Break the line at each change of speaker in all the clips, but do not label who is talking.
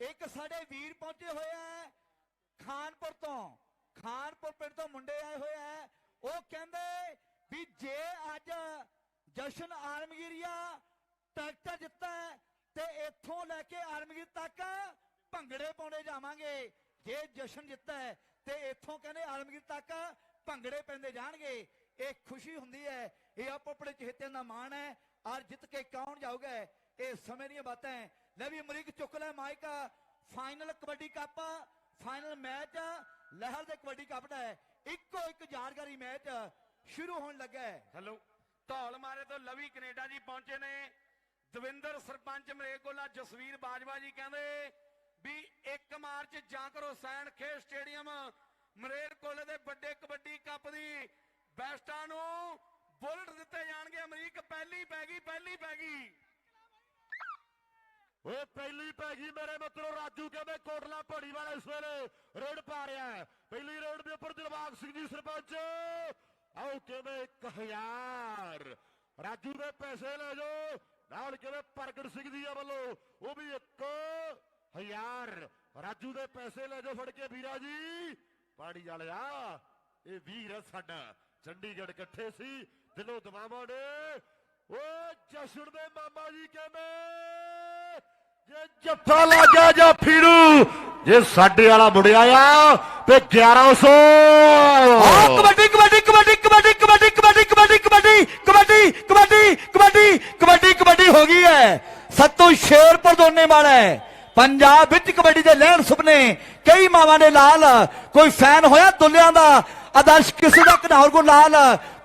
ਇੱਕ ਸਾਡੇ ਵੀਰ ਪਹੁੰਚੇ ਹੋਏ ਆ ਖਾਨਪੁਰ ਤੋਂ। ਖਾਨਪੁਰ ਪਿੰਡ ਤੋਂ ਮੁੰਡੇ ਆਏ ਹੋਏ ਆ। ਉਹ ਕਹਿੰਦੇ ਵੀ ਜੇ ਅੱਜ ਜਸ਼ਨ ਆਲਮਗੀਰੀਆ ਟਰੈਕਟਰ ਜਿੱਤਾ ਹੈ, ਤੇ ਇੱਥੋਂ ਲੈ ਕੇ ਆਲਮਗੀਰ ਤੱਕ ਭੰਗੜੇ ਪਾਉਣੇ ਜਾਵਾਂਗੇ। ਜੇ ਜਸ਼ਨ ਜਿੱਤਾ ਹੈ, ਤੇ ਇੱਥੋਂ ਕਹਿੰਦੇ ਆਲਮਗੀਰ ਤੱਕ ਭੰਗੜੇ ਪੈਂਦੇ ਜਾਣਗੇ। ਇਹ ਖੁਸ਼ੀ ਹੁੰਦੀ ਹੈ ਇਹ ਆਪੋ ਆਪਣੇ ਚਿਹਤਿਆਂ ਦਾ ਮਾਣ ਹੈ। ਔਰ ਜਿੱਤ ਕੇ ਕੌਣ ਜਾਊਗਾ ਇਹ ਸਮੇਂ ਦੀਆਂ ਬਾਤਾਂ ਹੈ। ਲੈ ਵੀ ਅਮਰੀਕ ਚੁੱਕ ਲੈ mike. Final kabaddi cup final match ਲਹਿਰ ਦੇ ਕਬੱਡੀ ਕੱਪ ਦਾ ਹੈ। ਇੱਕੋ ਇੱਕ ਯਾਦਗਾਰੀ ਮੈਚ ਸ਼ੁਰੂ ਹੋਣ ਲੱਗਾ ਹੈ।
ਹੈਲੋ, ਧੌਲ ਮਾਰੇ ਤੋਂ ਲਵੀ ਕੈਨੇਡਾ ਜੀ ਪਹੁੰਚੇ ਨੇ। ਦਵਿੰਦਰ ਸਰਪੰਚ ਮਰੇਕੋਲਾ ਜਸਵੀਰ ਬਾਜਵਾ ਜੀ ਕਹਿੰਦੇ ਵੀ 1 ਮਾਰਚ ਜਾਂਕਰ ਹੁਸੈਨ ਖੇਡ ਸਟੇਡੀਅਮ ਮਰੇਕੋਲੇ ਦੇ ਵੱਡੇ ਕਬੱਡੀ ਕੱਪ ਦੀ ਬੈਸਟਾਂ ਨੂੰ ਬੁਲਟ ਦਿੱਤੇ ਜਾਣਗੇ। ਅਮਰੀਕ ਪਹਿਲੀ ਪੈ ਗਈ, ਪਹਿਲੀ ਪੈ ਗਈ।
ਓਏ ਪਹਿਲੀ ਪੈ ਗਈ ਮੇਰੇ ਮਿੱਤਰੋ, ਰਾਜੂ ਕਹਿੰਦੇ ਕੋਟਲਾ ਪੜੀ ਵਾਲਾ ਇਸ ਵੇਲੇ ਰੇਡ ਪਾ ਰਿਹਾ ਹੈ। ਪਹਿਲੀ ਰੇਡ ਦੇ ਉੱਪਰ ਦਿਲਬਾਗ ਸਿੰਘ ਜੀ ਸਰਪੰਚ। ਆਓ ਕਹਿੰਦੇ 1000 ਰਾਜੂ ਦੇ ਪੈਸੇ ਲੈ ਜਾਓ, ਨਾਲ ਕਹਿੰਦੇ ਪ੍ਰਗਟ ਸਿੰਘ ਜੀ ਵੱਲੋਂ, ਉਹ ਵੀ 1000 ਰਾਜੂ ਦੇ ਪੈਸੇ ਲੈ ਜਾਓ ਫੜ ਕੇ ਵੀਰਾ ਜੀ। ਪਾੜੀ ਵਾਲਿਆ, ਇਹ ਵੀਰ ਹੈ ਸਾਡਾ, ਚੰਡੀਗੜ੍ਹ ਇਕੱਠੇ ਸੀ, ਦਿਲੋਂ ਦਵਾਵਾਂ ਨੇ। ਓ ਜਸ਼ਨ ਦੇ ਮਾਮਾ ਜੀ ਕਹਿੰਦੇ ਜੇ ਜੱਫਾ ਲੱਗਿਆ ਜਾਂ ਫਿਰੂ ਜੇ ਸਾਡੇ ਵਾਲਾ ਮੁੜਿਆ ਆ ਤੇ 1100
ਆਹ ਕਬੱਡੀ ਕਬੱਡੀ ਕਬੱਡੀ ਕਬੱਡੀ ਕਬੱਡੀ ਕਬੱਡੀ ਕਬੱਡੀ ਕਬੱਡੀ ਕਬੱਡੀ ਕਬੱਡੀ ਕਬੱਡੀ ਕਬੱਡੀ ਕਬੱਡੀ ਹੋ ਗਈ ਹੈ ਸੱਤੂ ਸ਼ੇਰਪੁਰ ਦੋਨੇ ਵਾਲਾ ਹੈ ਪੰਜਾਬ ਵਿੱਚ ਕਬੱਡੀ ਦੇ ਲੈਣ ਸੁਪਨੇ ਕਈ ਮਾਵਾਂ ਦੇ ਲਾਲ ਕੋਈ ਫੈਨ ਹੋਇਆ ਦੁੱਲਿਆਂ ਦਾ ਆਦਰਸ਼ ਕਿਸੇ ਦਾ ਘਨੌਰ ਕੋ ਲਾਲ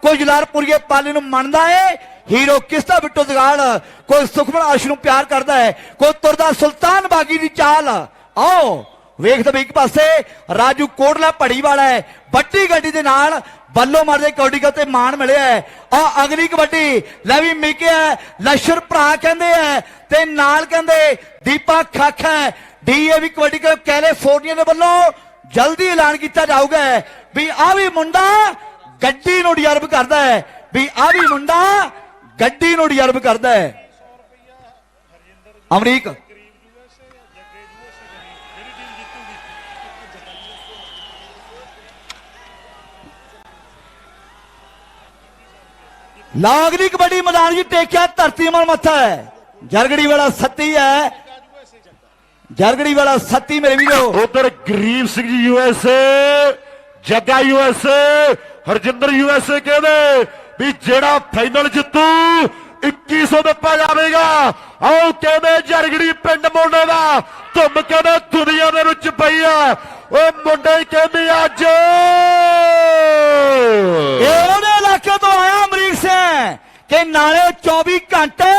ਕੋਈ ਜਲਾਲਪੁਰੀਏ ਪਾਲੀ ਨੂੰ ਮੰਨਦਾ ਏ ਹੀਰੋ ਕਿਸ ਦਾ ਦਗਾਲ ਕੋਈ ਸੁਖਮਨ ਆਸ਼ ਨੂੰ ਪਿਆਰ ਕਰਦਾ ਹੈ, ਕੋਈ ਤੁਰਦਾ ਸੁਲਤਾਨ ਬਾਗੀ ਦੀ ਚਾਲ। ਆਓ, ਵੇਖਦੇ ਵੀ ਇੱਕ ਪਾਸੇ ਰਾਜੂ ਕੋਟਲਾ ਪੜੀ ਵਾਲਾ ਹੈ, ਵੱਡੀ ਗੱਡੀ ਦੇ ਨਾਲ ਬੱਲੋ ਮਾਰਦੇ ਕੌਡੀ ਤੇ ਮਾਣ ਮਿਲਿਆ ਆ ਅਗਲੀ ਕਬੱਡੀ, ਲੈ ਵੀ ਮਿਕਿਆ ਲਸ਼ਰ ਭਰਾ ਕਹਿੰਦੇ ਆ ਤੇ ਨਾਲ ਕਹਿੰਦੇ ਦੀਪਾ ਖੱਖ ਹੈ। ਡੀਏਵੀ ਕਬੱਡੀ ਕਲੱਬ ਕੈਲੀਫੋਰਨੀਆ ਦੇ ਵੱਲੋਂ ਜਲਦੀ ਐਲਾਨ ਕੀਤਾ ਜਾਊਗਾ ਵੀ ਆ ਵੀ ਮੁੰਡਾ ਗੱਡੀ ਨੂੰ ਡਿਜ਼ਰਵ ਕਰਦਾ ਹੈ। ਵੀ ਆ ਵੀ ਮੁੰਡਾ ਗੱਡੀ ਨੂੰ ਡਿਜ਼ਰਵ ਕਰਦਾ ਹੈ। ਅਮਰੀਕ। ਲਾਗਰੀ ਬੜੀ ਮੈਦਾਨ ਜੀ ਟੇਕਿਆ ਧਰਤੀ ਮਨ ਮੱਥਾ ਹੈ। ਜਰਗੜੀ ਵਾਲਾ ਸੱਤੀ ਹੈ। ਜਰਗੜੀ ਵਾਲਾ ਸੱਤੀ ਮੇਰੇ ਵੀਰੋ।
ਉਧਰ Garib Singh ji USA Jagga USA Harjinder USA ਕਹਿੰਦੇ? ਵੀ ਜਿਹੜਾ ਫਾਈਨਲ ਜਿੱਤੂ 2100 ਦਿੱਤਾ ਜਾਵੇਗਾ। ਆਓ ਕਹਿੰਦੇ ਜਰਗੜੀ ਪਿੰਡ ਮੋਢੇ ਦਾ, ਧੁੰਮ ਕਹਿੰਦੇ ਦੁਨੀਆ ਦੇ ਵਿੱਚ ਪਈ ਆ। ਓਏ ਮੁੰਡੇ ਕਹਿੰਦੇ ਅੱਜ
ਇਹ ਉਹਦੇ ਇਲਾਕੇ ਤੋਂ ਆਇਆ ਅਮਰੀਕ ਸਿੰਘ, ਕਿ ਨਾਲੇ 24 ਘੰਟੇ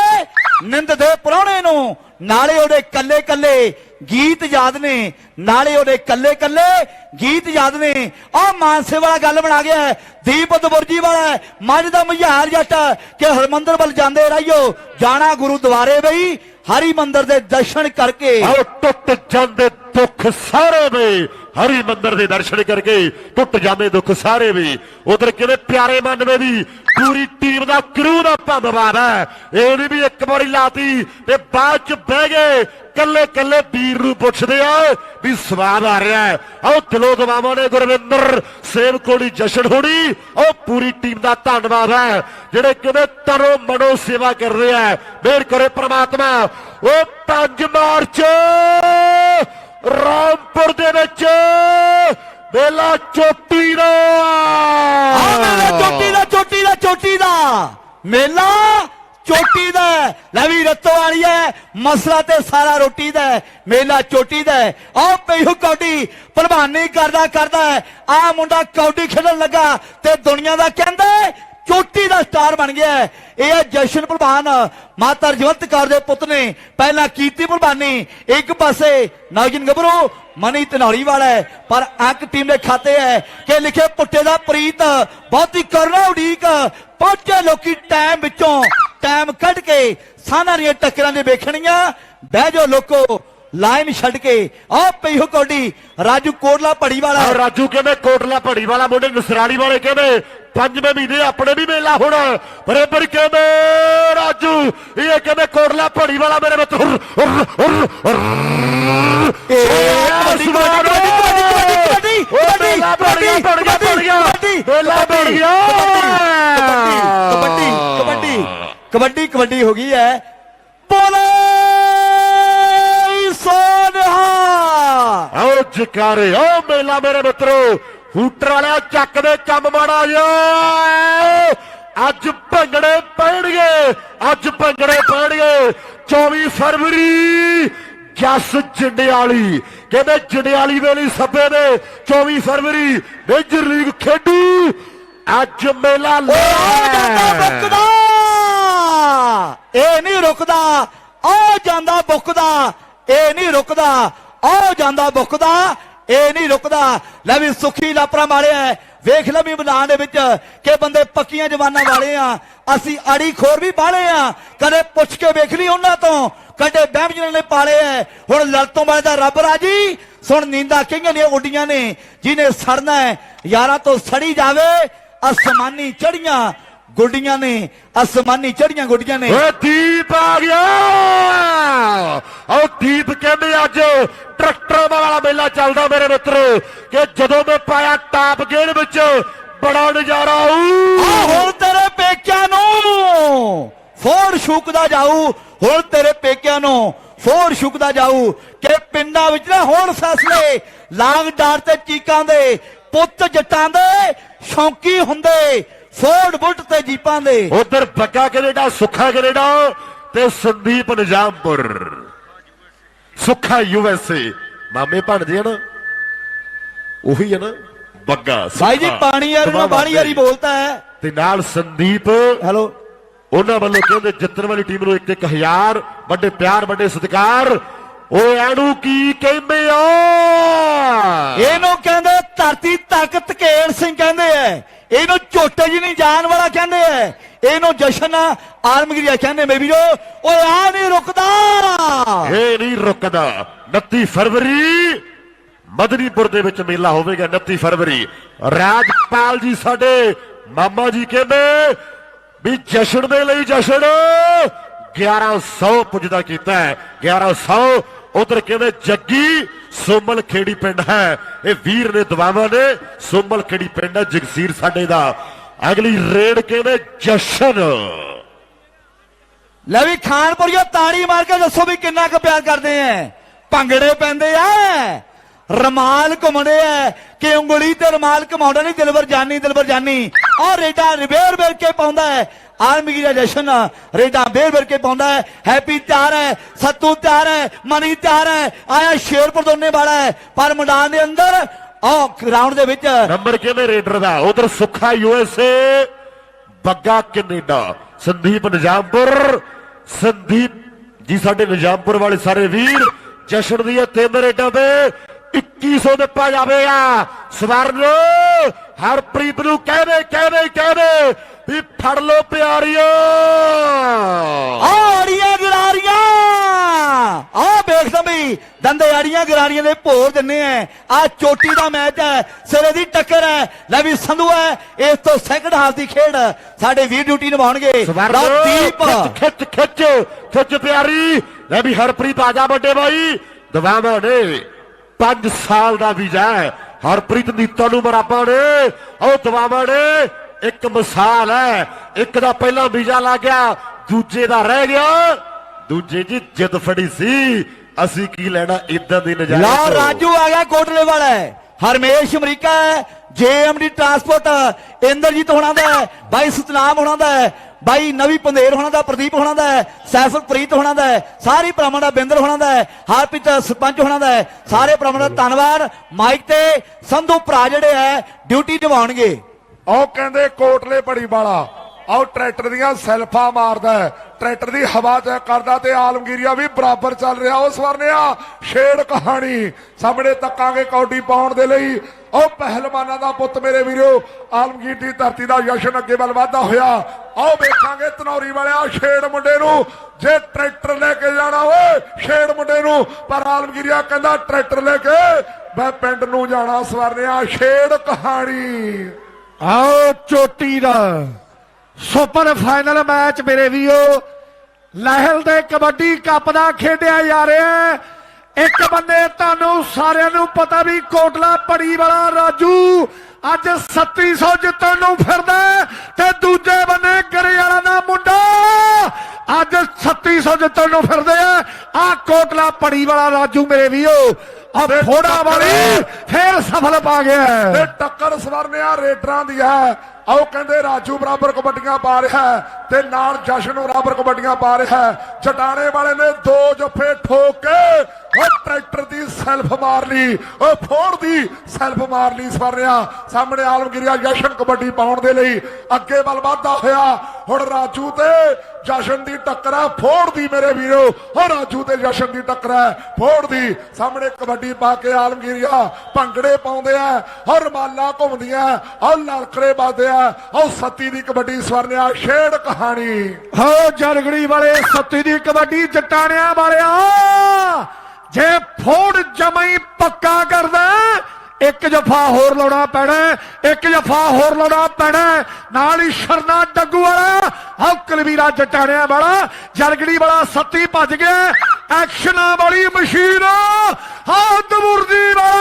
ਨਿੰਦ ਦੇ ਪ੍ਰਾਹੁਣੇ ਨੂੰ, ਨਾਲੇ ਉਹਦੇ ਕੱਲੇ ਕੱਲੇ ਗੀਤ ਯਾਦ ਨੇ। ਨਾਲੇ ਉਹਦੇ ਕੱਲੇ ਕੱਲੇ ਗੀਤ ਯਾਦ ਨੇ। ਆ ਮਾਨਸੇ ਵਾਲਾ ਗੱਲ ਬਣਾ ਗਿਆ ਦੀਪ ਦਬੁਰਜੀ ਵਾਲਾ ਮੱਝ ਦਾ ਮਝਾਰ ਜੱਟ ਕਿ ਹਰਮੰਦਰ ਵੱਲ ਜਾਂਦੇ ਰਹੀਓ। ਜਾਣਾ ਗੁਰੂ ਦੁਆਰੇ ਬਈ। ਹਰੀ ਮੰਦਰ ਦੇ ਦਰਸ਼ਨ ਕਰਕੇ।
ਆਓ ਟੁੱਟ ਜਾਂਦੇ ਦੁੱਖ ਸਾਰੇ ਵੇ। ਹਰੀ ਮੰਦਰ ਦੇ ਦਰਸ਼ਨ ਕਰਕੇ ਟੁੱਟ ਜਾਂਦੇ ਦੁੱਖ ਸਾਰੇ ਵੀ। ਉਧਰ ਕਿਵੇਂ ਪਿਆਰੇ ਮੰਨਵੇ ਦੀ ਪੂਰੀ ਟੀਮ ਦਾ ਕਰੂ ਦਾ ਧੰਨਵਾਦ ਹੈ। ਇਹ ਨਹੀਂ ਵੀ ਇੱਕ ਵਾਰੀ ਲਾਤੀ ਤੇ ਬਾਅਦ ਚ ਬਹਿ ਗਏ। ਕੱਲੇ ਕੱਲੇ ਵੀਰ ਨੂੰ ਪੁੱਛਦੇ ਆ ਵੀ ਸਵਾਦ ਆ ਰਿਹਾ ਹੈ। ਆਓ ਦਿਲੋਂ ਦਵਾਵਾਂ ਗੁਰਵਿੰਦਰ, ਸੇਵ ਜਸ਼ਨ ਹੋਣੀ ਉਹ ਪੂਰੀ ਟੀਮ ਦਾ ਧੰਨਵਾਦ ਹੈ। ਜਿਹੜੇ ਕਿਵੇਂ ਤਰੋ ਮਨੋ ਸੇਵਾ ਕਰ ਰਹੇ ਆ ਮਿਹਰ ਕਰੇ ਪ੍ਰਮਾਤਮਾ। ਉਹ 5 ਮਾਰਚ, ਰਾਮਪੁਰ ਦੇ ਵਿੱਚ ਮੇਲਾ ਚੋਟੀ ਦਾ।
ਆ ਮੇਲਾ ਚੋਟੀ ਦਾ ਚੋਟੀ ਦਾ ਚੋਟੀ ਦਾ। ਮੇਲਾ ਚੋਟੀ ਦਾ ਹੈ। ਲੈ ਰੱਤੋ ਵਾਲੀ ਹੈ, ਮਸਲਾ ਤੇ ਸਾਰਾ ਰੋਟੀ ਦਾ ਮੇਲਾ ਚੋਟੀ ਦਾ ਆ ਪਈਹੂ ਕੌਡੀ ਭਲਵਾਨੀ ਕਰਦਾ ਕਰਦਾ ਆ ਮੁੰਡਾ ਕੌਡੀ ਖੇਡਣ ਲੱਗਾ ਤੇ ਦੁਨੀਆ ਦਾ ਕਹਿੰਦਾ ਚੋਟੀ ਦਾ ਸਟਾਰ ਬਣ ਗਿਆ ਇਹ ਹੈ ਜਸ਼ਨ ਭਲਵਾਨ ਮਾਤਾ ਜਵੰਤ ਕੌਰ ਦੇ ਪੁੱਤ ਨੇ, ਪਹਿਲਾਂ ਕੀਤੀ ਭਲਵਾਨੀ ਇੱਕ ਪਾਸੇ ਨੌਜਨ ਗੱਭਰੂ, ਮਨੀ ਧਨੌਲੀ ਵਾਲਾ ਹੈ, ਪਰ ਅੰਕ ਟੀਮ ਦੇ ਖਾਤੇ ਹੈ ਕਿ ਲਿਖੇ ਪੁੱਟੇ ਦਾ ਪ੍ਰੀਤ, ਬਹੁਤੀ ਕਰਨਾ ਉਡੀਕ, ਪਹੁੰਚੇ ਲੋਕੀ ਟਾਈਮ ਵਿੱਚੋਂ ਟਾਈਮ ਕੱਢ ਕੇ ਸਾਨਾਂ ਦੀਆਂ ਟੱਕਰਾਂ ਦੇ ਵੇਖਣੀਆਂ। ਬਹਿ ਜਾਓ ਲੋਕੋ ਲਾਈਨ ਛੱਡ ਕੇ। ਆ ਪਈਓ ਕੋਡੀ ਰਾਜੂ ਕੋਟਲਾ ਪੜੀ ਵਾਲਾ
ਰਾਜੂ ਕਹਿੰਦੇ ਕੋਟਲਾ ਪੜੀ ਵਾਲਾ ਮੁੰਡੇ ਨਸਰਾਲੀ ਵਾਲੇ ਕਹਿੰਦੇ ਪੰਜਵੇਂ ਮਹੀਨੇ ਆਪਣੇ ਵੀ ਮੇਲਾ ਹੋਣਾ। ਬਰੇਬਰ ਕਹਿੰਦੇ ਰਾਜੂ? ਇਹ ਕਹਿੰਦੇ ਕੋਟਲਾ ਪੜੀ ਵਾਲਾ ਮੇਰੇ ਮਿੱਤਰ ਓ ਮੇਲਾ ਬਣ ਗਿਆ, ਬਣ ਗਿਆ, ਬਣ ਗਿਆ। ਮੇਲਾ ਬਣ ਗਿਆ।
ਕਬੱਡੀ ਕਬੱਡੀ ਹੋ ਗਈ ਹੈ ਬੋਲੇ ਸੋਨਹਾ
ਆਓ ਜਕਾਰੇ ਓ ਮੇਲਾ ਮੇਰੇ ਮਿੱਤਰੋ ਹੂਟਰ ਵਾਲਿਆ ਚੱਕ ਦੇ ਕੰਮ ਮਾੜਾ ਜਾ ਅੱਜ ਭੰਗੜੇ ਪੈਣਗੇ ਅੱਜ ਭੰਗੜੇ ਪੈਣਗੇ 24 ਫਰਵਰੀ ਜਸ ਜੰਡਿਆਲੀ ਕਹਿੰਦੇ ਜੰਡਿਆਲੀ ਦੇ ਲਈ ਸੱਬੇ ਦੇ 24 ਫਰਵਰੀ ਮੇਜਰ ਲੀਗ ਖੇਡੂ ਅੱਜ ਮੇਲਾ ਲੈ
ਰੁਕਦਾ ਇਹ ਨਹੀਂ ਰੁਕਦਾ ਆ ਜਾਂਦਾ ਬੁੱਕਦਾ, ਇਹ ਨਹੀਂ ਰੁਕਦਾ ਆ ਜਾਂਦਾ ਬੁੱਕਦਾ, ਇਹ ਨਹੀਂ ਰੁਕਦਾ। ਲੈ ਵੀ ਸੁਖੀ ਲਾਪਰਾ ਮਾਰਿਆ ਵੇਖ ਲੈ ਵੀ ਮੈਦਾਨ ਦੇ ਵਿੱਚ ਕਿ ਬੰਦੇ ਪੱਕੀਆਂ ਜਵਾਨਾਂ ਵਾਲੇ ਆ। ਅਸੀਂ ਅੜੀ ਖੋਰ ਵੀ ਬਾਲੇ ਆ, ਕਦੇ ਪੁੱਛ ਕੇ ਵੇਖ ਲਈ ਉਹਨਾਂ ਤੋਂ ਕਦੇ ਬਹਿਮ ਬਹਿਮਜਨ ਨੇ ਪਾਲੇ ਐ। ਹੁਣ ਲੜਤੋਂ ਵਾਲੇ ਦਾ ਰੱਬ ਰਾਜੀ, ਸੁਣ ਨੀਂਦਾਂ ਕਈਆਂ ਦੀਆਂ ਉੱਡੀਆਂ ਨੇ, ਜਿਹਨੇ ਸੜਨਾ ਹੈ ਯਾਰਾਂ ਤੋਂ ਸੜੀ ਜਾਵੇ, ਅਸਮਾਨੀ ਚੜੀਆਂ ਗੁੱਡੀਆਂ ਨੇ ਅਸਮਾਨੀ ਚੜੀਆਂ ਗੁੱਡੀਆਂ ਨੇ।
ਓਏ ਦੀਪ ਆ ਗਿਆ! ਆਓ ਦੀਪ ਕਹਿੰਦੇ ਅੱਜ ਟਰੈਕਟਰ ਵਾਲਾ ਮੇਲਾ ਚੱਲਦਾ ਮੇਰੇ ਮਿੱਤਰੋ ਕਿ ਜਦੋਂ ਮੈਂ ਪਾਇਆ ਟਾਪ ਗੇੜ ਵਿੱਚ ਬੜਾ ਨਜ਼ਾਰਾ
ਆ ਹੁਣ ਤੇਰੇ ਪੇਕਿਆਂ ਨੂੰ ਫੋੜ ਸ਼ੁਕਦਾ ਜਾਊ। ਹੁਣ ਤੇਰੇ ਪੇਕਿਆਂ ਨੂੰ ਫੋੜ ਸ਼ੁਕਦਾ ਜਾਊ ਕਿ ਪਿੰਡਾਂ ਵਿੱਚ ਨਾ ਹੋਣ ਫੈਸਲੇ ਲਾਂਗ ਡਾਰ ਤੇ ਚੀਕਾਂ ਦੇ ਪੁੱਤ ਜੱਟਾਂ ਦੇ ਸ਼ੌਂਕੀ ਹੁੰਦੇ। ਫੋੜ ਬੁੱਟ ਤੇ ਜੀਪਾਂ ਦੇ।
ਉਧਰ ਬੱਗਾ ਕੈਨੇਡਾ ਸੁੱਖਾ ਕੈਨੇਡਾ ਤੇ ਸੰਦੀਪ ਨਿਜ਼ਾਮਪੁਰ। ਸੁੱਖਾ ਯੂਐਸਏ ਮਾਮੇ ਬਣਦੇ ਆ ਨਾ ਉਹੀ ਹੈ ਨਾ ਬੱਗਾ
ਭਾਈ ਜੀ ਪਾਣੀ ਯਾਰੀ ਨੂੰ ਬਾਣੀ ਯਾਰੀ ਬੋਲਤਾ ਹੈ।
ਤੇ ਨਾਲ ਸੰਦੀਪ
ਹੈਲੋ।
ਉਹਨਾਂ ਵੱਲੋਂ ਕਹਿੰਦੇ ਜਿੱਤਣ ਵਾਲੀ ਟੀਮ ਨੂੰ ਇੱਕ ਇੱਕ ਹਜ਼ਾਰ ਵੱਡੇ ਪਿਆਰ ਵੱਡੇ ਸਤਿਕਾਰ ਓਏ ਐਨੂੰ ਕੀ ਕਹਿੰਦੇ ਆ?
ਇਹਨੂੰ ਕਹਿੰਦੇ ਧਰਤੀ ਤਾਕਤ ਕੇਲ ਸਿੰਘ ਕਹਿੰਦੇ ਐ। ਇਹਨੂੰ ਝੋਟੇ ਜੀ ਨਹੀਂ ਜਾਣ ਵਾਲਾ ਕਹਿੰਦੇ ਐ। ਇਹਨੂੰ ਜਸ਼ਨ ਆਲਮਗੀਰੀਆ ਕਹਿੰਦੇ ਮੇ ਵੀਰੋ। ਓਏ ਆ ਨਹੀਂ ਰੁਕਦਾ।
ਇਹ ਨਹੀਂ ਰੁਕਦਾ। 29 ਫਰਵਰੀ ਮਦਨੀਪੁਰ ਦੇ ਵਿੱਚ ਮੇਲਾ ਹੋਵੇਗਾ 29 ਫਰਵਰੀ। ਰਾਜਪਾਲ ਜੀ ਸਾਡੇ ਮਾਮਾ ਜੀ ਕਹਿੰਦੇ ਵੀ ਜਸ਼ਨ ਦੇ ਲਈ ਜਸ਼ਨ 1100 ਪੁੱਜਦਾ ਕੀਤਾ ਹੈ। 1100 ਉਧਰ ਕਹਿੰਦੇ, ਜੱਗੀ ਸੋਮਲ ਖੇੜੀ ਪਿੰਡ ਹੈ। ਇਹ ਵੀਰ ਨੇ ਦਵਾਵਾਂ ਨੇ ਸੋਮਲ ਖੇੜੀ ਪਿੰਡ ਹੈ, ਜਗਸੀਰ ਸਾਡੇ ਦਾ। ਅਗਲੀ ਰੇਡ ਕਹਿੰਦੇ, ਜਸ਼ਨ।
ਲੈ ਵੀ ਖਾਨਪੁਰੀਓ ਤਾੜੀ ਮਾਰ ਕੇ ਦੱਸੋ ਵੀ ਕਿੰਨਾ ਕੁ ਪਿਆਰ ਕਰਦੇ ਐ। ਭੰਗੜੇ ਪੈਂਦੇ ਐ। ਰਮਾਲ ਘੁੰਮਦੇ ਐ। ਕਿ ਉਂਗਲੀ ਤੇ ਰਮਾਲ ਘਮਾਉਂਦਾ ਨਹੀਂ ਦਿਲਵਰ ਜਾਨੀ ਦਿਲਵਰ ਜਾਨੀ। ਔਰ ਰੇਡਾ ਰਿਵੇਰ ਵੇਰ ਕੇ ਪਾਉਂਦਾ ਹੈ ਆਲਮਗੀ ਦਾ ਜਸ਼ਨ ਰੇਡਾ ਬੇਰ ਬੇਰ ਕੇ ਪਾਉਂਦਾ ਹੈ ਹੈਪੀ ਤਿਆਰ ਹੈ ਸੱਤੂ ਤਿਆਰ ਹੈ ਮਨੀ ਤਿਆਰ ਹੈ ਆਇਆ ਸ਼ੇਰਪੁਰ ਦੋਨੇ ਵਾਲਾ ਹੈ ਪਰ ਮੈਦਾਨ ਦੇ ਅੰਦਰ, ਆਹ ਗਰਾਊਂਡ ਦੇ ਵਿੱਚ
ਨੰਬਰ ਕਿਹਦੇ ਰੇਡਰ ਦਾ? ਉਧਰ ਸੁੱਖਾ ਯੂਐਸਏ ਬੱਗਾ ਕੈਨੇਡਾ। ਸੰਦੀਪ ਨਿਜ਼ਾਮਪੁਰ, ਸੰਦੀਪ ਜੀ, ਸਾਡੇ ਨਿਜ਼ਾਮਪੁਰ ਵਾਲੇ ਸਾਰੇ ਵੀਰ, ਜਸ਼ਨ ਦੀਆਂ ਤਿੰਨ ਰੇਡਾਂ ਤੇ 2100 ਦਿੱਤਾ ਜਾਵੇਗਾ ਸਵਰਨ ਹਰਪ੍ਰੀਤ ਨੂੰ ਕਹਿੰਦੇ ਕਹਿੰਦੇ ਕਹਿੰਦੇ ਵੀ ਫੜ ਲੋ ਪਿਆਰੀਓ
ਆੜੀਆਂ ਗਰਾਰੀਆਂ ਆ ਵੇਖਦਾ ਬਈ ਦੰਦੇ ਆੜੀਆਂ ਗਰਾਰੀਆਂ ਦੇ ਭੋਰ ਦਿੰਨੇ ਆ ਆ ਚੋਟੀ ਦਾ ਮੈਚ ਹੈ ਸਿਰੇ ਦੀ ਟੱਕਰ ਹੈ ਲੈ ਵੀ ਸੰਧੂ ਹੈ ਇਸ ਤੋਂ ਸੈਕੰਡ ਹਾਫ ਦੀ ਖੇਡ ਸਾਡੇ ਵੀਰ ਡਿਊਟੀ ਨਿਭਾਉਣਗੇ। ਦੀਪ।
ਖਿੱਚ ਖਿੱਚ ਖਿੱਚ ਖਿੱਚ ਪਿਆਰੀ। ਲੈ ਵੀ ਹਰਪ੍ਰੀਤ ਆ ਜਾ ਵੱਡੇ ਬਾਈ। ਦਵਾਵਾਂ ਨੇ 5 ਸਾਲ ਦਾ ਵੀਜ਼ਾ ਹੈ। ਹਰਪ੍ਰੀਤ ਨੀਤਾ ਨੂੰ ਬਰਾਬਰ ਨੇ। ਉਹ ਦਵਾਵਾਂ ਨੇ। ਇੱਕ ਮਿਸਾਲ ਹੈ। ਇੱਕ ਦਾ ਪਹਿਲਾਂ ਵੀਜ਼ਾ ਲੱਗ ਗਿਆ। ਦੂਜੇ ਦਾ ਰਹਿ ਗਿਆ। ਦੂਜੇ ਦੀ ਜਿੱਦ ਫੜੀ ਸੀ। ਅਸੀਂ ਕੀ ਲੈਣਾ? ਇਦਾਂ ਦੀ ਨਜ਼ਾਰੇ ਤੋਂ।
ਰਾਜੂ ਆ ਗਿਆ ਕੋਟਲੇ ਵਾਲਾ ਹੈ। ਹਰਮੇਸ਼ ਅਮਰੀਕਾ ਹੈ। ਜੇਐਮਡੀ ਟਰਾਂਸਪੋਰਟ ਇੰਦਰਜੀਤ ਹੋਣਾ ਦਾ ਹੈ, ਬਾਈ ਸਤਨਾਮ ਹੋਣਾ ਦਾ ਹੈ, ਬਾਈ ਨਵੀ ਪੰਧੇਰ ਹੋਣਾ ਦਾ ਪ੍ਰਦੀਪ ਹੋਣਾ ਦਾ ਹੈ, ਸੈਫਲਪ੍ਰੀਤ ਹੋਣਾ ਦਾ ਸਾਰੇ ਭਰਾਵਾਂ ਦਾ ਬਿੰਦਰ ਹੋਣਾ ਦਾ ਹੈ, ਹਰਪ੍ਰੀਤ ਸਰਪੰਚ ਹੋਣਾ ਦਾ ਸਾਰੇ ਭਰਾਵਾਂ ਦਾ ਧੰਨਵਾਦ। ਮਾਈਕ ਤੇ ਸੰਧੂ ਭਰਾ ਜਿਹੜੇ ਹੈ ਡਿਊਟੀ ਨਿਭਾਉਣਗੇ
ਉਹ ਕਹਿੰਦੇ ਕੋਟਲੇ ਬੜੀ ਵਾਲਾ। ਆਓ ਟਰੈਕਟਰ ਦੀਆਂ ਸੈਲਫਾਂ ਮਾਰਦਾ ਟਰੈਕਟਰ ਦੀ ਹਵਾ ਚੈੱਕ ਕਰਦਾ ਤੇ ਆਲਮਗੀਰੀਆ ਵੀ ਬਰਾਬਰ ਚੱਲ ਰਿਹਾ। ਉਸ ਵਰਨਿਆ ਛੇੜ ਕਹਾਣੀ। ਸਾਹਮਣੇ ਤੱਕਾਂਗੇ ਕੌਡੀ ਪਾਉਣ ਦੇ ਲਈ। ਉਹ ਪਹਿਲਵਾਨਾਂ ਦਾ ਪੁੱਤ ਮੇਰੇ ਵੀਰੋ, ਆਲਮਗੀਰ ਦੀ ਧਰਤੀ ਦਾ ਜਸ਼ਨ ਅੱਗੇ ਵੱਲ ਵਧਦਾ ਹੋਇਆ। ਆਓ ਵੇਖਾਂਗੇ ਧਨੌਰੀ ਵਾਲਿਆ ਛੇੜ ਮੁੰਡੇ ਨੂੰ। ਜੇ ਟਰੈਕਟਰ ਲੈ ਕੇ ਜਾਣਾ ਓਏ ਛੇੜ ਮੁੰਡੇ ਨੂੰ। ਪਰ ਆਲਮਗੀਰੀਆ ਕਹਿੰਦਾ ਟਰੈਕਟਰ ਲੈ ਕੇ ਮੈਂ ਪਿੰਡ ਨੂੰ ਜਾਣਾ, ਸਵਰਨਿਆ ਛੇੜ ਕਹਾਣੀ।
ਆਓ ਚੋਟੀ ਦਾ। ਸੁਪਰ ਫਾਈਨਲ ਮੈਚ ਮੇਰੇ ਵੀਰੋ। ਲਹਿਲ ਦੇ ਕਬੱਡੀ ਕੱਪ ਦਾ ਖੇਡਿਆ ਜਾ ਰਿਹਾ ਹੈ। ਇੱਕ ਬੰਦੇ ਤੁਹਾਨੂੰ ਸਾਰਿਆਂ ਨੂੰ ਪਤਾ ਵੀ ਕੋਟਲਾ ਪੜੀ ਵਾਲਾ ਰਾਜੂ ਅੱਜ 3700 ਜਿੱਤਣ ਨੂੰ ਫਿਰਦਾ ਤੇ ਦੂਜੇ ਬੰਨੇ ਗਰੇ ਵਾਲਾ ਦਾ ਮੁੰਡਾ ਅੱਜ 3700 ਜਿੱਤਣ ਨੂੰ ਫਿਰਦੇ ਆ। ਆ ਕੋਟਲਾ ਪੜੀ ਵਾਲਾ ਰਾਜੂ ਮੇਰੇ ਵੀਓ ਆ ਫੋੜਾ ਵਾਲੀ ਫੇਰ ਸਫਲ ਪਾ ਗਿਆ।
ਤੇ ਟੱਕਰ ਸਵਰਨਿਆ ਰੇਡਰਾਂ ਦੀ ਹੈ ਆਓ ਕਹਿੰਦੇ ਰਾਜੂ ਬਰਾਬਰ ਕਬੱਡੀਆਂ ਪਾ ਰਿਹਾ ਤੇ ਨਾਲ ਜਸ਼ਨ ਬਰਾਬਰ ਕਬੱਡੀਆਂ ਪਾ ਰਿਹਾ ਚਟਾਣੇ ਵਾਲੇ ਨੇ ਦੋ ਜੱਫੇ ਠੋਕ ਕੇ ਉਹ ਟਰੈਕਟਰ ਦੀ ਸੈਲਫ ਮਾਰ ਲਈ ਉਹ ਫੋੜ ਦੀ ਸੈਲਫ ਮਾਰ ਲਈ ਸਵਰਨਿਆ ਸਾਹਮਣੇ ਆਲਮਗੀਰੀਆ ਜਸ਼ਨ ਕਬੱਡੀ ਪਾਉਣ ਦੇ ਲਈ। ਅੱਗੇ ਵੱਲ ਵਧਦਾ ਹੋਇਆ। ਹੁਣ ਰਾਜੂ ਤੇ ਜਸ਼ਨ ਦੀ ਟੱਕਰ ਹੈ ਫੋੜ ਦੀ ਮੇਰੇ ਵੀਰੋ। ਉਹ ਰਾਜੂ ਤੇ ਜਸ਼ਨ ਦੀ ਟੱਕਰ ਹੈ ਫੋੜ ਦੀ। ਸਾਹਮਣੇ ਕਬੱਡੀ ਪਾ ਕੇ ਆਲਮਗੀਰੀਆ ਭੰਗੜੇ ਪਾਉਂਦੇ ਆ ਔਰ ਰਮਾਲਾ ਘੁੰਮਦੀਆਂ ਔਰ ਲਲਕਰੇ ਵੱਜਦੇ ਆ। ਔਰ ਸੱਤੀ ਦੀ ਕਬੱਡੀ ਸਵਰਨਿਆ ਛੇੜ ਕਹਾਣੀ।
ਹੋ ਜਰਗੜੀ ਵਾਲੇ ਸੱਤੀ ਦੀ ਕਬੱਡੀ ਜਟਾਣਿਆਂ ਵਾਲਿਆ। ਜੇ ਫੋੜ ਜਮਈ ਪੱਕਾ ਕਰਦਾ, ਇੱਕ ਜਫਾ ਹੋਰ ਲਾਉਣਾ ਪੈਣਾ, ਇੱਕ ਜਫਾ ਹੋਰ ਲਾਉਣਾ ਪੈਣਾ। ਨਾਲ ਹੀ ਸ਼ਰਨਾ ਡੱਗੂ ਵਾਲਾ ਹਉ ਕਲਵੀਰਾ ਜਟਾਣਿਆਂ ਵਾਲਾ ਜਰਗੜੀ ਵਾਲਾ ਸੱਤੀ ਭੱਜ ਗਿਆ। ਐਕਸ਼ਨਾਂ ਵਾਲੀ ਮਸ਼ੀਨ ਹਾਂ ਦਮੁਰਦੀ ਵਾਲਾ।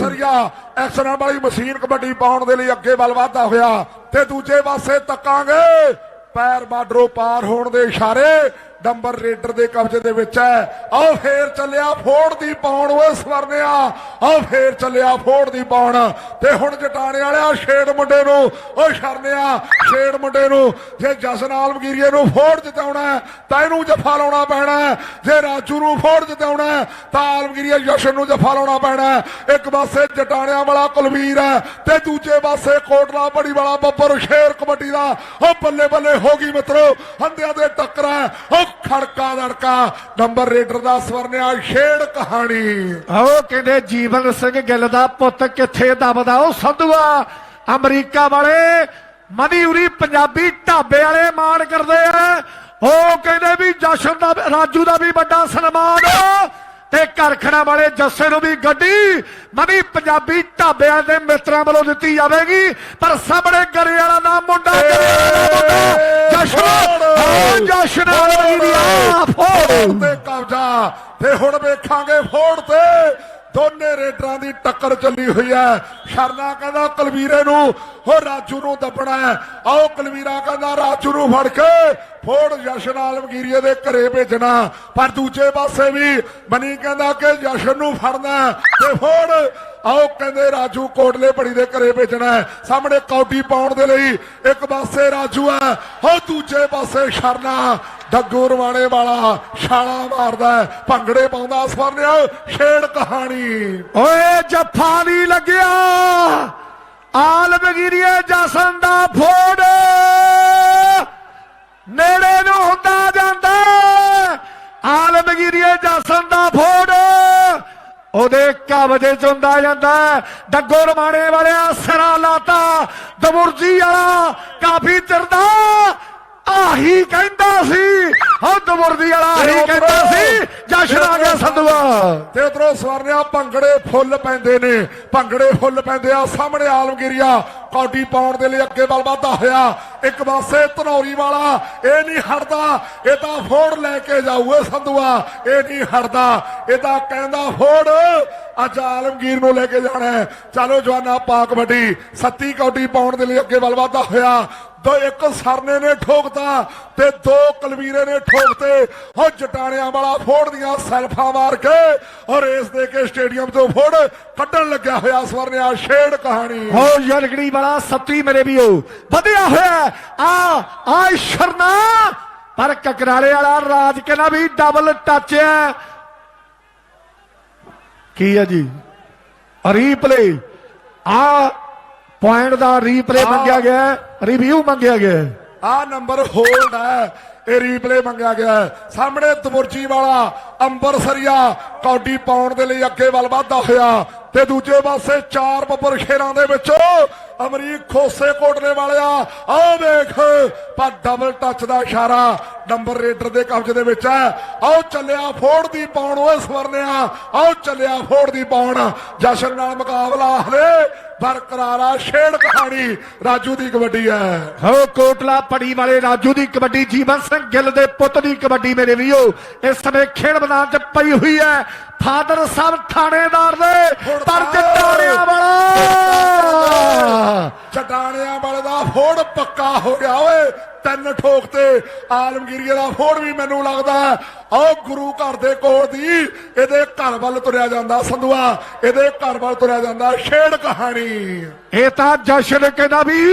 ਸਰੀਆ ਐਕਸਰਾਂ ਵਾਲੀ ਮਸ਼ੀਨ ਕਬੱਡੀ ਪਾਉਣ ਦੇ ਲਈ ਅੱਗੇ ਵੱਲ ਵਧਦਾ ਹੋਇਆ, ਤੇ ਦੂਜੇ ਪਾਸੇ ਤੱਕਾਂਗੇ। ਪੈਰ ਬਾਡਰੋਂ ਪਾਰ ਹੋਣ ਦੇ ਇਸ਼ਾਰੇ ਡੰਬਰ ਰੇਡਰ ਦੇ ਕਬਜ਼ੇ ਦੇ ਵਿੱਚ ਹੈ। ਆਓ ਫੇਰ ਚੱਲਿਆ ਫੋੜ ਦੀ ਪਾਉਣ ਓਏ ਸਵਰਨਿਆ ਆਓ ਫੇਰ ਚੱਲਿਆ ਫੋੜ ਦੀ ਪਾਉਣ ਤੇ ਹੁਣ ਜਟਾਣੇ ਵਾਲਿਆ, ਛੇੜ ਮੁੰਡੇ ਨੂੰ। ਓ ਸ਼ਰਨਿਆ ਛੇੜ ਮੁੰਡੇ ਨੂੰ। ਜੇ ਜਸਨ ਆਲਮਗੀਰੀਏ ਨੂੰ ਫੋੜ ਜਿਤਾਉਣਾ ਤਾਂ ਇਹਨੂੰ ਜਫਾ ਲਾਉਣਾ ਪੈਣਾ ਜੇ ਰਾਜੂ ਨੂੰ ਫੋੜ ਜਿਤਾਉਣਾ ਤਾਂ ਆਲਮਗੀਰੀਆ ਜਸ਼ਨ ਨੂੰ ਜਫਾ ਲਾਉਣਾ ਪੈਣਾ ਇੱਕ ਪਾਸੇ ਜਟਾਣਿਆਂ ਵਾਲਾ ਕੁਲਵੀਰ ਹੈ, ਤੇ ਦੂਜੇ ਪਾਸੇ ਕੋਟਲਾ ਬੜੀ ਵਾਲਾ ਬੱਬਰ ਸ਼ੇਰ ਕਬੱਡੀ ਦਾ। ਉਹ ਬੱਲੇ ਬੱਲੇ ਹੋ ਗਈ ਮਿੱਤਰੋ, ਹੰਦਿਆਂ ਦੇ ਟੱਕਰਾਂ। ਹੈ ਉਹ ਖੜਕਾ ਦੜਕਾ, ਨੰਬਰ ਰੇਡਰ ਦਾ ਸਵਰਨਿਆ ਛੇੜ ਕਹਾਣੀ।
ਉਹ ਕਹਿੰਦੇ ਜੀਵਨ ਸਿੰਘ ਗਿੱਲ ਦਾ ਪੁੱਤ ਕਿੱਥੇ ਦਬਦਾ? ਉਹ ਸੰਧੂਆ, ਅਮਰੀਕਾ ਵਾਲੇ ਮਨੀ ਉਰੀ ਪੰਜਾਬੀ ਢਾਬੇ ਵਾਲੇ ਮਾਣ ਕਰਦੇ ਆ। ਉਹ ਕਹਿੰਦੇ ਵੀ ਜਸ਼ਨ ਦਾ, ਰਾਜੂ ਦਾ ਵੀ ਵੱਡਾ ਸਨਮਾਨ। ਤੇ ਕਰਖਣਾ ਵਾਲੇ ਜੱਸੇ ਨੂੰ ਵੀ ਗੱਡੀ ਮਨੀ ਪੰਜਾਬੀ ਢਾਬਿਆਂ ਦੇ ਮਿੱਤਰਾਂ ਵੱਲੋਂ ਦਿੱਤੀ ਜਾਵੇਗੀ ਪਰ ਸਾਹਮਣੇ ਗਰੇ ਵਾਲਾ ਦਾ ਮੁੰਡਾ ਜਸ਼ਨ ਜਸ਼ਨ ਵਾਲੀ ਦੀ ਆ ਫੋੜ।
ਤੇ ਕਬਜ਼ਾ ਤੇ ਹੁਣ ਵੇਖਾਂਗੇ ਫੋੜ ਤੇ। ਦੋਨੇ ਰੇਡਰਾਂ ਦੀ ਟੱਕਰ ਚੱਲੀ ਹੋਈ ਹੈ। ਸ਼ਰਨਾ ਕਹਿੰਦਾ, ਕੁਲਵੀਰੇ ਨੂੰ ਹੋ ਰਾਜੂ ਨੂੰ ਦੱਬਣਾ ਹੈ। ਆਓ ਕਲਵੀਰਾ ਕਹਿੰਦਾ, ਰਾਜੂ ਨੂੰ ਫੜ ਕੇ ਫੋੜ ਜਸ਼ਨ ਆਲਮਗੀਰੀਏ ਦੇ ਘਰੇ ਭੇਜਣਾ। ਪਰ ਦੂਜੇ ਪਾਸੇ ਵੀ ਮਨੀ ਕਹਿੰਦਾ ਕਿ ਜਸ਼ਨ ਨੂੰ ਫੜਨਾ ਤੇ ਫੋੜ ਆਓ ਕਹਿੰਦੇ ਰਾਜੂ ਕੋਟਲੇ ਪੜੀ ਦੇ ਘਰੇ ਭੇਜਣਾ ਹੈ। ਸਾਹਮਣੇ ਕੌਡੀ ਪਾਉਣ ਦੇ ਲਈ ਇੱਕ ਪਾਸੇ ਰਾਜੂ ਹੈ ਹੋ ਦੂਜੇ ਪਾਸੇ ਸ਼ਰਨਾ। ਡੱਗੂ ਰਵਾਣੇ ਵਾਲਾ ਛਾਲਾ ਮਾਰਦਾ ਭੰਗੜੇ ਪਾਉਂਦਾ ਸਵਰਨਿਆ ਛੇੜ ਕਹਾਣੀ।
ਓਏ ਜੱਫਾ ਨਹੀਂ ਲੱਗਿਆ, ਆਲਮਗੀਰੀਏ ਜਸਨ ਦਾ ਫੋੜ। ਨੇੜੇ ਨੂੰ ਹੁੰਦਾ ਜਾਂਦਾ, ਆਲਮਗੀਰੀਏ ਜਸਨ ਦਾ ਫੋੜ। ਉਹਦੇ ਕਬਜੇ ਚ ਹੁੰਦਾ ਜਾਂਦਾ ਡੱਗੋ ਰਮਾਣੇ ਵਾਲਿਆ ਸਿਰਾ ਲਾਤਾ। ਦਮੁਰਜੀ ਵਾਲਾ ਕਾਫੀ ਚਿਰ ਦਾ ਆਹੀ ਕਹਿੰਦਾ ਸੀ। ਹਾਂ ਦਮੁਰਜੀ ਵਾਲਾ ਆਹੀ ਕਹਿੰਦਾ ਸੀ। ਜਸ਼ਨ ਆ ਗਿਆ ਸੰਧੂਆ।
ਤੇ ਉਧਰੋਂ ਸਵਰਨਿਆ ਭੰਗੜੇ ਫੁੱਲ ਪੈਂਦੇ ਨੇ। ਭੰਗੜੇ ਫੁੱਲ ਪੈਂਦੇ ਆ ਸਾਹਮਣੇ ਆਲਮਗੀਰੀਆ ਕੌਡੀ ਪਾਉਣ ਦੇ ਲਈ ਅੱਗੇ ਵੱਲ ਵਧਦਾ ਹੋਇਆ। ਇੱਕ ਪਾਸੇ ਧਨੌਰੀ ਵਾਲਾ, ਇਹ ਨਹੀਂ ਹਟਦਾ ਇਹ ਤਾਂ ਫੋੜ ਲੈ ਕੇ ਜਾਊਏ ਸੰਧੂਆ, ਇਹ ਨਹੀਂ ਹਟਦਾ। ਇਹ ਤਾਂ ਕਹਿੰਦਾ ਫੋੜ, ਅੱਜ ਆਲਮਗੀਰ ਨੂੰ ਲੈ ਕੇ ਜਾਣਾ ਚਲੋ ਜਵਾਨਾ ਪਾ ਕਬੱਡੀ ਸੱਤੀ ਕੌਡੀ ਪਾਉਣ ਦੇ ਲਈ ਅੱਗੇ ਵੱਲ ਵਧਦਾ ਹੋਇਆ। ਦੋ ਇੱਕ ਸਰਨੇ ਨੇ ਠੋਕਤਾ ਤੇ ਦੋ ਕਲਵੀਰੇ ਨੇ ਠੋਕਤੇ। ਹੋ ਜਟਾਣਿਆਂ ਵਾਲਾ ਫੋੜ ਦੀਆਂ ਮਾਰ ਕੇ ਔਰ ਇਸ ਦੇ ਕੇ ਸਟੇਡੀਅਮ ਤੋਂ ਫੋੜ ਕੱਢਣ ਲੱਗਿਆ ਹੋਇਆ ਸਵਰਨਿਆ ਛੇੜ ਕਹਾਣੀ।
ਹੋ ਯਰਗੜੀ ਵਾਲਾ ਸੱਤੀ ਮੇਰੇ ਵੀਓ ਵਧਿਆ ਹੋਇਆ ਆ ਆ ਸ਼ਰਨਾ। ਪਰ ਕਕਰਾਲੇ ਵਾਲਾ ਰਾਜ ਕਹਿੰਦਾ ਵੀ ਡਬਲ ਟੱਚ ਹੈ। ਕੀ ਹੈ ਜੀ? ਰੀਪਲੇ ਆ ਪੁਆਇੰਟ ਦਾ ਰੀਪਲੇ ਮੰਗਿਆ ਗਿਆ ਰਿਵਿਊ ਮੰਗਿਆ ਗਿਆ।
ਆ ਨੰਬਰ ਹੋਲਡ ਹੈ ਇਹ ਰੀਪਲੇ ਮੰਗਿਆ ਗਿਆ ਹੈ। ਸਾਹਮਣੇ ਤਮੁਰਜੀ ਵਾਲਾ ਅੰਬਰਸਰੀਆ ਕੌਡੀ ਪਾਉਣ ਦੇ ਲਈ ਅੱਗੇ ਵੱਲ ਵਧਦਾ ਹੋਇਆ ਤੇ ਦੂਜੇ ਪਾਸੇ ਚਾਰ ਬੱਬਰ ਸ਼ੇਰਾਂ ਦੇ ਵਿੱਚੋਂ ਅਮਰੀਕ ਖੋਸੇ ਕੋਟਲੇ ਵਾਲਿਆ ਆਹ ਵੇਖ ਪਰ ਡਬਲ ਟੱਚ ਦਾ ਇਸ਼ਾਰਾ ਨੰਬਰ ਰੇਡਰ ਦੇ ਕਬਜ਼ੇ ਦੇ ਵਿੱਚ ਹੈ। ਆਓ ਚੱਲਿਆ ਫੋੜ ਦੀ ਪਾਉਣ ਓਏ ਸਵਰਨਿਆ ਆਓ ਚੱਲਿਆ ਫੋੜ ਦੀ ਪਾਉਣ। ਜਸ਼ਨ ਨਾਲ ਮੁਕਾਬਲਾ ਹਲੇ ਬਰਕਰਾਰ ਛੇੜ ਕਹਾਣੀ ਰਾਜੂ ਦੀ ਕਬੱਡੀ ਹੈ।
ਹੋ ਕੋਟਲਾ ਪੜੀ ਵਾਲੇ ਰਾਜੂ ਦੀ ਕਬੱਡੀ ਜੀਵਨ ਸਿੰਘ ਗਿੱਲ ਦੇ ਪੁੱਤ ਦੀ ਕਬੱਡੀ ਮੇਰੇ ਵੀਰੋ ਇਸ ਸਮੇਂ ਖੇਡ ਮੈਦਾਨ 'ਚ ਪਈ ਹੋਈ ਹੈ। ਫਾਦਰ ਸਾਹਿਬ ਥਾਣੇਦਾਰ ਦੇ ਪਰ ਜਟਾਣਿਆਂ ਵਾਲਾ
ਵਾਲੇ ਦਾ ਫੋੜ ਪੱਕਾ ਹੋ ਗਿਆ ਓਏ। ਤਿੰਨ ਠੋਕ ਤੇ ਆਲਮਗੀਰੀਏ ਦਾ ਫੋੜ ਵੀ ਮੈਨੂੰ ਲੱਗਦਾ ਆਹ ਗੁਰੂ ਘਰ ਦੇ ਕੋਲ ਦੀ ਇਹਦੇ ਘਰ ਵੱਲ ਤੁਰਿਆ ਜਾਂਦਾ ਸੰਧੂਆ। ਇਹਦੇ ਘਰ ਵੱਲ ਤੁਰਿਆ ਜਾਂਦਾ ਛੇੜ ਕਹਾਣੀ।
ਇਹ ਤਾਂ ਜਸ਼ਨ ਕਹਿੰਦਾ ਵੀ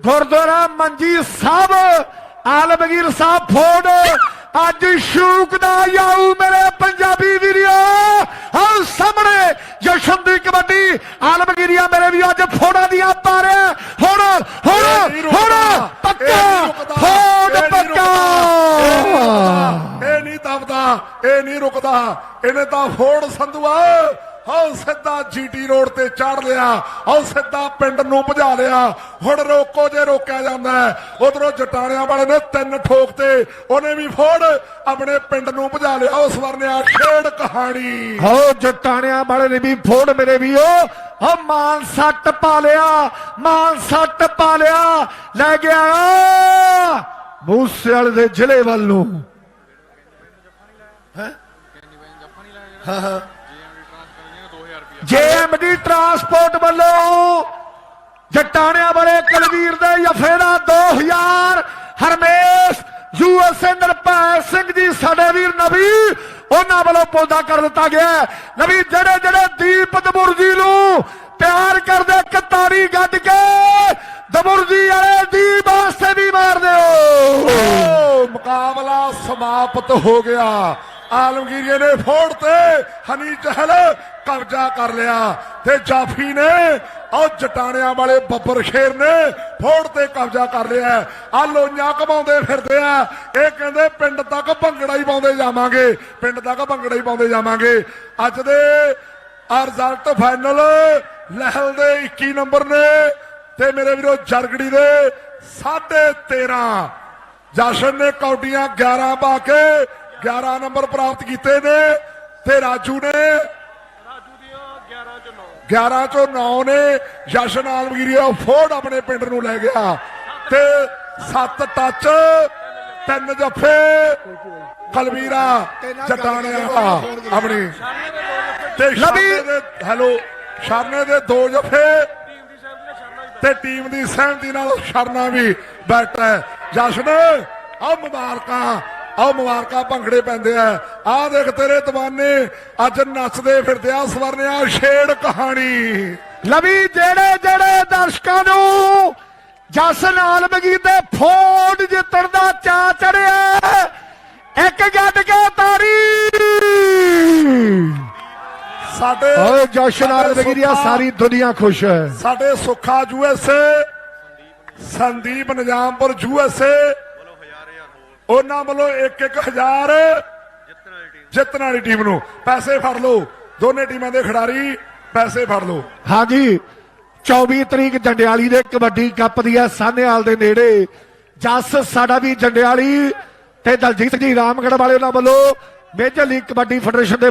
ਗੁਰਦੁਆਰਾ ਮੰਜੀ ਸਾਹਿਬ, ਆਲਮਗੀਰ ਸਾਹਿਬ ਫੋੜ। ਅੱਜ ਸ਼ੂਕ ਦਾ ਯਾਊ ਮੇਰੇ ਪੰਜਾਬੀ ਵੀਰਿਓ। ਹਾਂ ਸਾਹਮਣੇ ਜਸ਼ਨ ਦੀ ਕਬੱਡੀ ਆਲਮਗੀਰੀਆ ਮੇਰੇ ਵੀ ਅੱਜ ਫੋੜਾਂ ਦੀਆਂ ਪਾ ਰਿਹਾ ਹੁਣ ਹੁਣ ਹੁਣ ਪੱਕਾ ਫੋੜ ਪੱਕਾ।
ਇਹ ਨਹੀਂ ਦਬਦਾ ਇਹ ਨਹੀਂ ਰੁਕਦਾ ਇਹਨੇ ਤਾਂ ਫੋੜ ਸੰਧੂਆ। ਹਉ ਸਿੱਧਾ ਜੀਟੀ ਰੋਡ ਤੇ ਚੜ ਲਿਆ, ਹਉ ਸਿੱਧਾ ਪਿੰਡ ਨੂੰ ਭਜਾ ਲਿਆ। ਹੁਣ ਰੋਕੋ ਜੇ ਰੋਕਿਆ ਜਾਂਦਾ ਉਧਰੋਂ ਜਟਾਣਿਆਂ ਵਾਲੇ ਨੇ ਤਿੰਨ ਠੋਕ ਤੇ ਉਹਨੇ ਵੀ ਫੋੜ ਆਪਣੇ ਪਿੰਡ ਨੂੰ ਭਜਾ ਲਿਆ। ਉਸ ਵਰਨਿਆ ਖੇਡ ਕਹਾਣੀ।
ਹੋ ਜਟਾਣਿਆਂ ਵਾਲੇ ਨੇ ਵੀ ਫੋੜ ਮੇਰੇ ਵੀਓ ਹੋ ਮਾਨ ਸੱਟ ਪਾ ਲਿਆ, ਮਾਨ ਸੱਟ ਪਾ ਲਿਆ। ਲੈ ਗਿਆ ਮੂਸੇਵਾਲੇ ਦੇ ਜ਼ਿਲ੍ਹੇ ਵੱਲ ਨੂੰ। ਜੇਐਮਡੀ ਟਰਾਂਸਪੋਰਟ ਵੱਲੋਂ ਜਟਾਣਿਆਂ ਵਾਲੇ ਕਲਵੀਰ ਦੇ ਜਫੇ ਦਾ 2000 ਹਰਮੇਸ਼ ਯੂਐਸਏ ਨਿਰਭੈ ਸਿੰਘ ਜੀ, ਸਾਡੇ ਵੀਰ ਨਬੀ ਉਹਨਾਂ ਵੱਲੋਂ ਪੌਦਾ ਕਰ ਦਿੱਤਾ ਗਿਆ ਨਬੀ ਜਿਹੜੇ ਜਿਹੜੇ ਦੀਪ ਦਬੁਰਜੀ ਨੂੰ ਪਿਆਰ ਕਰਦੇ, ਕਤਾਰੀ ਗੱਡ ਕੇ ਦਬੁਰਜੀ ਵਾਲੇ ਦੀਪ ਵਾਸਤੇ ਵੀ ਮਾਰ ਦਿਓ।
ਮੁਕਾਬਲਾ ਸਮਾਪਤ ਹੋ ਗਿਆ। ਆਲਮਗੀਰੀਏ ਨੇ ਫੋੜ ਤੇ ਹਨੀ ਚਹਿਲ ਕਬਜ਼ਾ ਕਰ ਲਿਆ ਤੇ ਜਾਫੀ ਨੇ ਉਹ ਜਟਾਣਿਆਂ ਵਾਲੇ ਬੱਬਰ ਸ਼ੇਰ ਨੇ ਫੋੜ ਤੇ ਕਬਜ਼ਾ ਕਰ ਲਿਆ। ਆ ਲੋਈਆਂ ਕਮਾਉਂਦੇ ਫਿਰਦੇ ਆ। ਇਹ ਕਹਿੰਦੇ ਪਿੰਡ ਤੱਕ ਭੰਗੜਾ ਹੀ ਪਾਉਂਦੇ ਜਾਵਾਂਗੇ, ਪਿੰਡ ਤੱਕ ਭੰਗੜਾ ਹੀ ਪਾਉਂਦੇ ਜਾਵਾਂਗੇ। ਅੱਜ ਦੇ ਆ ਰਿਜ਼ਲਟ ਫਾਈਨਲ ਲਹਿਲ ਦੇ 21 ਨੰਬਰ ਨੇ ਤੇ ਮੇਰੇ ਵੀਰੋ ਜਰਗੜੀ ਦੇ 13.5 ਜਸ਼ਨ ਨੇ ਕੌਡੀਆਂ 11 ਪਾ ਕੇ 11 ਨੰਬਰ ਪ੍ਰਾਪਤ ਕੀਤੇ ਨੇ ਤੇ ਰਾਜੂ ਨੇ 11 ਚੋਂ 9 11 ਚੋਂ 9 ਨੇ ਜਸ਼ਨ ਆਲਮਗੀਰੀਆ ਫੋਰਡ ਆਪਣੇ ਪਿੰਡ ਨੂੰ ਲੈ ਗਿਆ ਤੇ 7 ਟੱਚ ਤਿੰਨ ਜੱਫੇ ਕਲਵੀਰਾ ਜਟਾਣਿਆ ਆਪਣੀ। ਤੇ ਦੇ ਹੈਲੋ ਸ਼ਰਨੇ ਦੇ ਦੋ ਜਫੇ ਤੇ ਟੀਮ ਦੀ ਸਹਿਮਤੀ ਨਾਲ ਸ਼ਰਨਾ ਵੀ ਬੈਠਾ ਜਸ਼ਨ ਆ ਮੁਬਾਰਕਾਂ। ਆ ਮੁਬਾਰਕਾਂ ਭੰਗੜੇ ਪੈਂਦੇ ਆ। ਆ ਦੇਖ ਤੇਰੇ ਦਵਾਨੇ ਅੱਜ ਨੱਚਦੇ ਫਿਰਦੇ ਆ ਸਵਰਨਿਆ ਛੇੜ ਕਹਾਣੀ।
ਲਵੀ ਜਿਹੜੇ ਜਿਹੜੇ ਦਰਸ਼ਕਾਂ ਨੂੰ ਜਸਨ ਆਲਮਗੀ ਦੇ ਫੋੜ ਜਿੱਤਣ ਦਾ ਚਾ ਚੜਿਆ ਇੱਕ ਗੱਡ ਕੇ ਤਾਰੀ।
ਸਾਡੇ
ਓਏ ਜਸ਼ਨ ਦੀ
ਸੁੱਖਾ-
ਸਾਰੀ ਦੁਨੀਆ ਖੁਸ਼ ਹੈ।
ਸਾਡੇ ਸੁੱਖਾ ਯੂਐਸਏ ਸੰਦੀਪ ਨਿਜ਼ਾਮਪੁਰ ਯੂਐਸਏ ਉਹਨਾਂ ਵੱਲੋਂ 1-1000 ਜਿੱਤਣ ਵਾਲੀ ਟੀਮ ਨੂੰ ਪੈਸੇ ਫੜ ਲਓ। ਦੋਨੇ ਟੀਮਾਂ ਦੇ ਖਿਡਾਰੀ ਪੈਸੇ ਫੜ ਲਓ।
ਹਾਂਜੀ 24 ਤਰੀਕ ਜੰਡਿਆਲੀ ਦੇ ਕਬੱਡੀ ਕੱਪ ਦੀ ਹੈ ਸਾਨੇਵਾਲ ਦੇ ਨੇੜੇ। ਜਸ, ਸਾਡਾ ਵੀ ਜੰਡਿਆਲੀ ਤੇ ਦਲਜੀਤ ਜੀ, ਰਾਮਗੜ੍ਹ ਵਾਲੇ ਉਹਨਾਂ ਵੱਲੋਂ ਮੇਜਰ ਲੀਗ ਕਬੱਡੀ ਫੈਡਰੇਸ਼ਨ ਦੇ